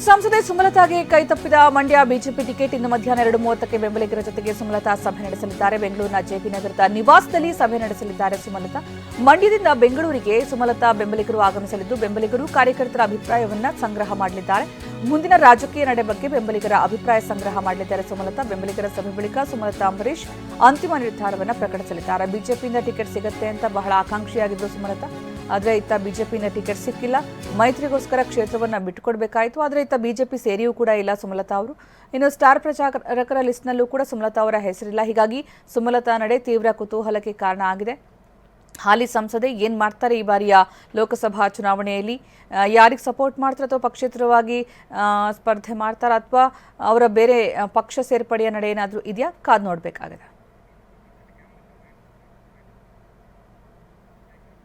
ಸಂಸದೆ ಸುಮಲತಾಗೆ ಕೈತಪ್ಪಿದ ಮಂಡ್ಯ ಬಿಜೆಪಿ ಟಿಕೆಟ್ ಇಂದು ಮಧ್ಯಾಹ್ನ ಎರಡು ಮೂವತ್ತಕ್ಕೆ ಬೆಂಬಲಿಗರ ಜೊತೆಗೆ ಸುಮಲತಾ ಸಭೆ ನಡೆಸಲಿದ್ದಾರೆ. ಬೆಂಗಳೂರಿನ ಜೆಪಿ ನಗರದ ನಿವಾಸದಲ್ಲಿ ಸಭೆ ನಡೆಸಲಿದ್ದಾರೆ ಸುಮಲತಾ. ಮಂಡ್ಯದಿಂದ ಬೆಂಗಳೂರಿಗೆ ಸುಮಲತಾ ಬೆಂಬಲಿಗರು ಆಗಮಿಸಲಿದ್ದು, ಬೆಂಬಲಿಗರು ಕಾರ್ಯಕರ್ತರ ಅಭಿಪ್ರಾಯವನ್ನು ಸಂಗ್ರಹ ಮಾಡಲಿದ್ದಾರೆ. ಮುಂದಿನ ರಾಜಕೀಯ ನಡೆ ಬಗ್ಗೆ ಬೆಂಬಲಿಗರ ಅಭಿಪ್ರಾಯ ಸಂಗ್ರಹ ಮಾಡಲಿದ್ದಾರೆ ಸುಮಲತಾ. ಬೆಂಬಲಿಗರ ಸಭೆ ಬಳಿಕ ಸುಮಲತಾ ಅಂಬರೀಶ್ ಅಂತಿಮ ನಿರ್ಧಾರವನ್ನು ಪ್ರಕಟಿಸಲಿದ್ದಾರೆ. ಬಿಜೆಪಿಯಿಂದ ಟಿಕೆಟ್ ಸಿಗುತ್ತೆ ಅಂತ ಬಹಳ ಆಕಾಂಕ್ಷಿಯಾಗಿದ್ದರು ಸುಮಲತಾ. ಆದರೆ ಇತ್ತ ಬಿಜೆಪಿಯಿಂದ ಟಿಕೆಟ್ ಸಿಕ್ಕಿಲ್ಲ. ಮೈತ್ರಿಗೋಸ್ಕರ ಕ್ಷೇತ್ರವನ್ನು ಬಿಟ್ಟುಕೊಡಬೇಕಾಯಿತು ಆದರೆ ಇತ್ತ ಬಿಜೆಪಿ ಸೇರಿಯೂ ಕೂಡ ಇಲ್ಲ ಸುಮಲತಾ ಅವರು. ಇನ್ನು ಸ್ಟಾರ್ ಪ್ರಚಾರಕರ ಲಿಸ್ಟ್ನಲ್ಲೂ ಕೂಡ ಸುಮಲತಾ ಅವರ ಹೆಸರಿಲ್ಲ. ಹೀಗಾಗಿ ಸುಮಲತಾ ನಡೆ ತೀವ್ರ ಕುತೂಹಲಕ್ಕೆ ಕಾರಣ ಆಗಿದೆ. ಹಾಲಿ ಸಂಸದೆ ಏನು ಮಾಡ್ತಾರೆ ಈ ಬಾರಿಯ ಲೋಕಸಭಾ ಚುನಾವಣೆಯಲ್ಲಿ? ಯಾರಿಗೆ ಸಪೋರ್ಟ್ ಮಾಡ್ತಾರೆ ಅಥವಾ ಪಕ್ಷೇತರವಾಗಿ ಸ್ಪರ್ಧೆ ಮಾಡ್ತಾರಾ ಅಥವಾ ಅವರ ಬೇರೆ ಪಕ್ಷ ಸೇರ್ಪಡೆಯ ನಡೆ ಏನಾದರೂ ಇದೆಯಾ? ಕಾದು ನೋಡಬೇಕಾಗಿದೆ